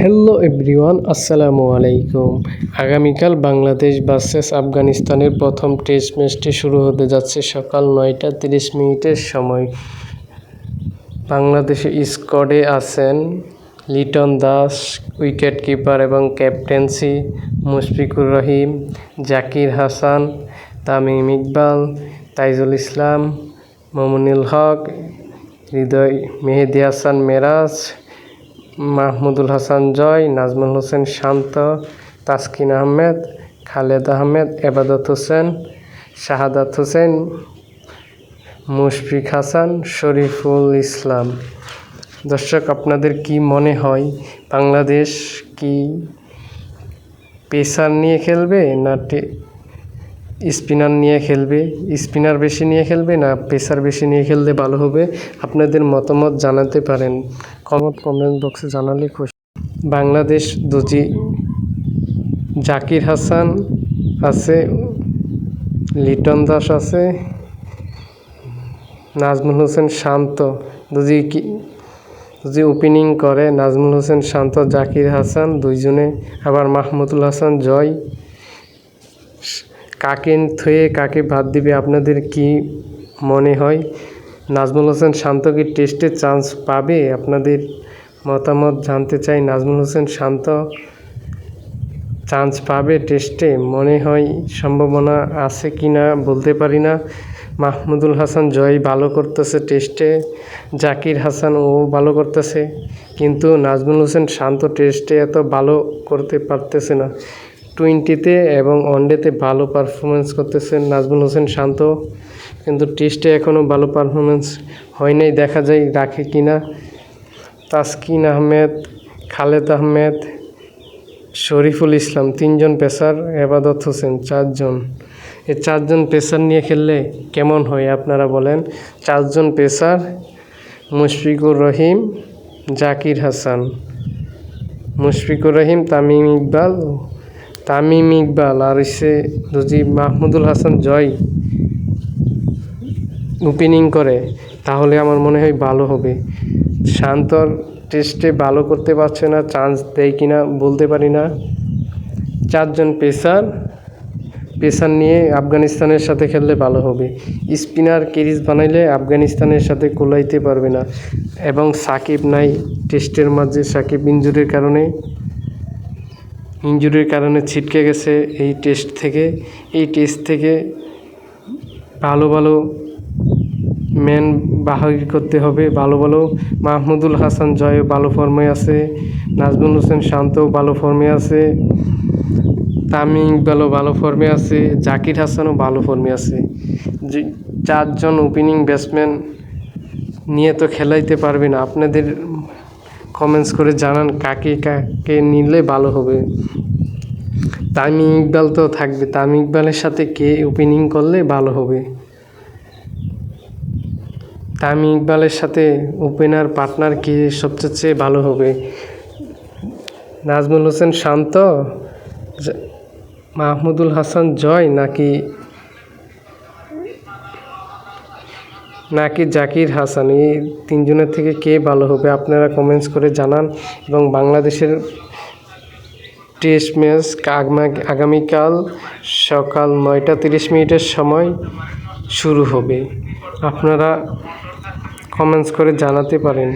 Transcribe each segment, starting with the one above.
Hello everyone আসসালামু আলাইকুম আগামীকাল বাংলাদেশ ভার্সেস আফগানিস্তানের প্রথম টেস্ট ম্যাচটি শুরু হতে যাচ্ছে সকাল নয়টা তিরিশ মিনিটের সময়। বাংলাদেশে স্কোয়াডে আছেন লিটন দাস উইকেট কিপার এবং ক্যাপ্টেন্সি মুশফিকুর রহিম, জাকির হাসান, তামিম ইকবাল, তাইজুল ইসলাম, মমুনুল হক, হৃদয় মেহেদি হাসান মেরাজ মাহমুদুল হাসান জয়, নাজমুল হোসেন শান্ত, তাসকিন আহমেদ, খালেদ আহমেদ, এবাদত হোসেন, শাহাদাত হোসেন, মুশফিক হাসান, শরীফুল ইসলাম। দর্শক, আপনাদের কি মনে হয় বাংলাদেশ কি পেসার নিয়ে খেলবে না স্পিনার নিয়ে খেলবে, স্পিনার বেশি নিয়ে খেলবে না, পেসার বেশি নিয়ে খেললে ভালো হবে? আপনাদের মতামত জানাতে পারেন। কমেন্ট কমেন্ট বক্সে জানালে খুশি। বাংলাদেশ দুজি জাকির হাসান আছে, লিটন দাস আছে, নাজমুল হোসেন শান্ত। দুজি কি যদি ওপেনিং করে নাজমুল হোসেন শান্ত, জাকির হাসান দুইজনে, আবার মাহমুদুল হাসান জয়। কাকে থুয়ে কাকে বাদ দিবে, আপনাদের কি মনে হয়? নাজমুল হোসেন শান্ত কি টেস্টে চান্স পাবে? আপনাদের মতামত জানতে চাই। নাজমুল হোসেন শান্ত চান্স পাবে টেস্টে মনে হয় সম্ভাবনা আছে কি না বলতে পারি না। মাহমুদুল হাসান জয় ভালো করতেছে টেস্টে জাকির হাসান ও ভালো করতেছে। কিন্তু নাজমুল হোসেন শান্ত টেস্টে এত ভালো করতে পারতেছে না। টোয়েন্টিতে এবং ওয়ানডেতে ভালো পারফরমেন্স করতেছেন নাজমুল হোসেন শান্ত। কিন্তু টেস্টে এখনও ভালো পারফরমেন্স হয় নাই, দেখা যায় রাখে কি না। তাসকিন আহমেদ, খালেদ আহমেদ, শরীফুল ইসলাম, তিনজন পেসার, এবাদত হোসেন, চারজন। এই চারজন পেসার নিয়ে খেললে কেমন হয় আপনারা বলেন? চারজন পেসার, মুশফিকুর রহিম, জাকির হাসান। মুশফিকুর রহিম, তামিম ইকবাল তামিম ইকবাল আর হচ্ছে যদি মাহমুদুল হাসান জয়। ওপেনিং করে, তাহলে আমার মনে হয় ভালো হবে। শান্তর টেস্টে ভালো করতে পারছে না চান্স দেয় কিনা বলতে পারি না। চারজন পেসার পেসার নিয়ে আফগানিস্তানের সাথে খেললে ভালো হবে। স্পিনার কেরিজ বানাইলে আফগানিস্তানের সাথে কোলাইতে পারবে না। এবং সাকিব নাই টেস্টের মাঝে সাকিব ইঞ্জুরির কারণে। ইঞ্জুরির কারণে ছিটকে গেছে এই টেস্ট থেকে। এই টেস্ট থেকে ভালো ভালো ম্যান বাহারি করতে হবে, ভালো ভালো। মাহমুদুল হাসান জয় ভালো ফর্মে আছে। নাজমুল হোসেন শান্তও ভালো ফর্মে আছে। তামিম ইকবালও ভালো ফর্মে আছে। জাকির হাসানও ভালো ফর্মে আছে। যে চারজন ওপেনিং ব্যাটসম্যান নিয়ে তো খেলাইতে পারবে না। আপনাদের কমেন্টস করে জানান কাকে কাকে নিলে ভালো হবে। তামিম ইকবাল তো থাকবে। তামিম ইকবালের সাথে কে ওপেনিং করলে ভালো হবে? তামিম ইকবালের সাথে ওপেনার পার্টনার কে সবচেয়ে চেয়ে ভালো হবে? নাজমুল হোসেন শান্ত, মাহমুদুল হাসান জয় নাকি নাকি জাকির হাসান? এই তিনজনের থেকে কে ভালো হবে? আপনারা কমেন্টস করে জানান এবং বাংলাদেশের টেস্ট ম্যাচ আগামীকাল সকাল নয়টা তিরিশ মিনিটের সময় শুরু হবে। আপনারা কমেন্টস করে জানাতে পারেন।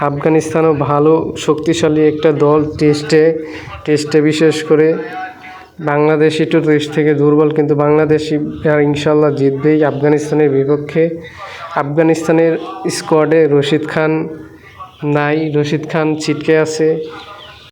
আফগানিস্তানও ভালো, শক্তিশালী একটা দল টেস্টে টেস্টে বিশেষ করে বাংলাদেশ একটু দেশ থেকে দুর্বল, কিন্তু বাংলাদেশি ইনশাল্লাহ জিতবেই। আফগানিস্তানের বিপক্ষে, আফগানিস্তানের স্কোয়াডে রশিদ খান নাই। রশিদ খান ছিটকে আছে।